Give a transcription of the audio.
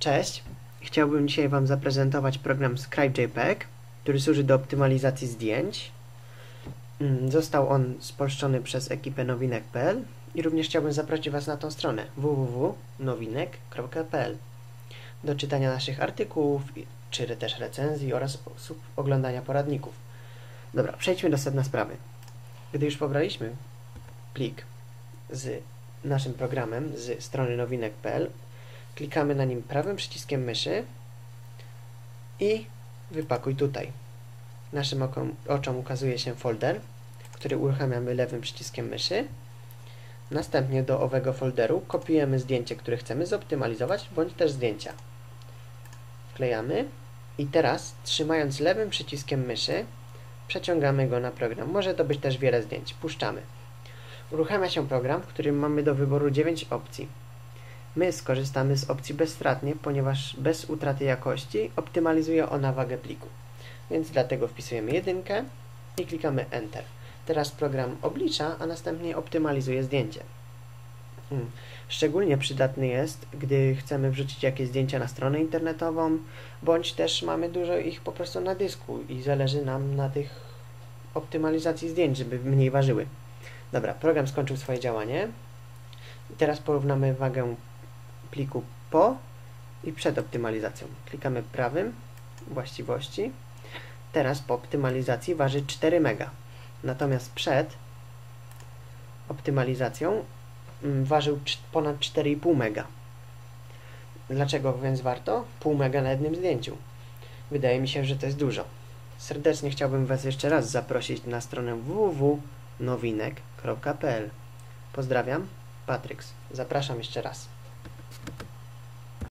Cześć! Chciałbym dzisiaj Wam zaprezentować program ScribeJPEG, który służy do optymalizacji zdjęć. Mm, Został on spolszczony przez ekipę nowinek.pl i również chciałbym zaprosić Was na tą stronę www.nowinek.pl do czytania naszych artykułów, czy też recenzji oraz oglądania poradników. Dobra, przejdźmy do sedna sprawy. Gdy już pobraliśmy plik z naszym programem z strony nowinek.pl, klikamy na nim prawym przyciskiem myszy i wypakuj tutaj. Naszym okom, oczom ukazuje się folder, który uruchamiamy lewym przyciskiem myszy. Następnie do owego folderu kopiujemy zdjęcie, które chcemy zoptymalizować, bądź też zdjęcia. Wklejamy i teraz, trzymając lewym przyciskiem myszy, przeciągamy go na program. Może to być też wiele zdjęć. Puszczamy. Uruchamia się program, w którym mamy do wyboru 9 opcji. My skorzystamy z opcji bezstratnie, ponieważ bez utraty jakości optymalizuje ona wagę pliku. Więc dlatego wpisujemy jedynkę i klikamy Enter. Teraz program oblicza, a następnie optymalizuje zdjęcie. Hmm. Szczególnie przydatny jest, gdy chcemy wrzucić jakieś zdjęcia na stronę internetową, bądź też mamy dużo ich po prostu na dysku i zależy nam na tych optymalizacji zdjęć, żeby mniej ważyły. Dobra, program skończył swoje działanie. I teraz porównamy wagę pliku po i przed optymalizacją. Klikamy prawym, właściwości. Teraz po optymalizacji waży 4 mega. Natomiast przed optymalizacją mm, ważył ponad 4,5 mega. Dlaczego więc warto? Pół mega na jednym zdjęciu. Wydaje mi się, że to jest dużo. Serdecznie chciałbym Was jeszcze raz zaprosić na stronę www.nowinek.pl Pozdrawiam, Patryks. Zapraszam jeszcze raz.